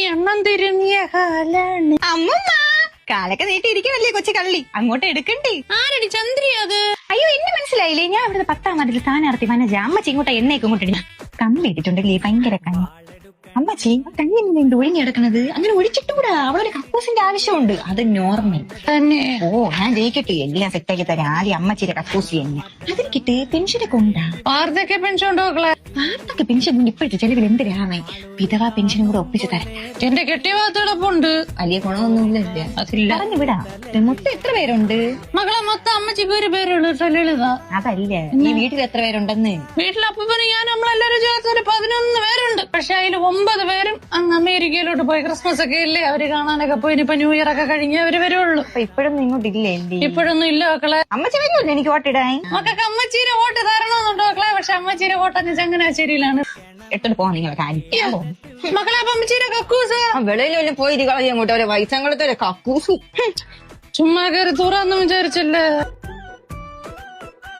മണി എണ്ണം തിരുങ്ങിയ കാലാണ്. അമ്മമ്മ കാലൊക്കെ നീട്ടിയിരിക്കുമല്ലേ കൊച്ചു കള്ളി? അങ്ങോട്ട് എടുക്കണ്ടേ? ആരടി ചന്ദ്രി അത്? അയ്യോ എന്നെ മനസ്സിലായില്ലേ? ഞാൻ ഇവിടുത്തെ പത്താം വാർഡിൽ സ്ഥാനാർത്ഥി വനജ. അമ്മച്ചി ഇങ്ങോട്ട് എണ്ണയൊക്കെ ഇങ്ങോട്ട് കമ്പി ഇട്ടിട്ടുണ്ടല്ലേ ഭയങ്കര കണ്ണി. അമ്മച്ചി കണ്ണി എന്ത് ഒഴിഞ്ഞെടുക്കണത്? അങ്ങനെ ഒഴിച്ചിട്ടുകൂടാ അവളൊരു കക്കൂസിന്റെ ആവശ്യമുണ്ട്. അത് നോർമൽ തന്നെ. ഓ ഞാൻ ജയിക്കട്ടെ. എല്ലാം സെറ്റാക്കി തരാം. ആദ്യം അമ്മച്ചിയുടെ കക്കൂസി തന്നെ. അതിന് കിട്ട് പെൻഷനൊക്കെ ഉണ്ടാ? വാർദ്ധക്യ പെൻഷൻ ഉണ്ടോ വാർത്തക്ക് പെൻഷൻ കൊണ്ട് ഇപ്പോഴത്തെ ചെലവിൽ എന്തിനാണ്? വിധവാ പെൻഷനും കൂടെ ഒപ്പിച്ചു തരാം എന്റെ കെട്ടിയ വലിയ ഗുണമൊന്നുമില്ല. അതില്ല. പറഞ്ഞു വിടാ. മൊത്തം എത്ര പേരുണ്ട്? മകളെ മൊത്തം അമ്മച്ചി പേര് പേരുള്ളൂ അതല്ലേ. അതല്ല ഈ വീട്ടിൽ എത്ര പേരുണ്ടെന്ന്? വീട്ടിൽ അപ്പൂപ്പനും ഞാൻ നമ്മളെല്ലാരും ചേർത്ത് പതിനൊന്ന് പേരുണ്ട്. പക്ഷെ അതിൽ ഒമ്പത് പേരും അങ്ങ് അമേരിക്കയിലോട്ട് പോയി ക്രിസ്മസ് ഒക്കെ ഇല്ലേ അവർ കാണാനൊക്കെ പോയി. ഇനിയിപ്പൊ ന്യൂ ഇയർ ഒക്കെ കഴിഞ്ഞ അവർ വരുള്ളൂ. ഇപ്പോഴൊന്നും ഇങ്ങോട്ടില്ലേ ഇല്ലേ ഇപ്പോഴൊന്നും ഇല്ല മക്കളെ. അമ്മച്ചി വരുമല്ലോ എനിക്ക് വോട്ടിടാൻ മക്കൾക്ക് അമ്മച്ചീനെ വോട്ട് തരണമെന്നുണ്ടോ അമ്മച്ചീരെ വോട്ടെന്ന് ചങ്ങനാശ്ശേരിയിലാണ്. എടുത്തോണ്ട് പോവാ നിങ്ങളെ കാര്യം. മക്കളെ അപ്പൊ അമ്മച്ചീരെ കക്കൂസ്. വല്ല പോയി അങ്ങോട്ട് ഒരു വയസ്സങ്ങളത്തെ കക്കൂസു. ചുമ്മാ കയറി തുറന്നു വിചാരിച്ചല്ലേ?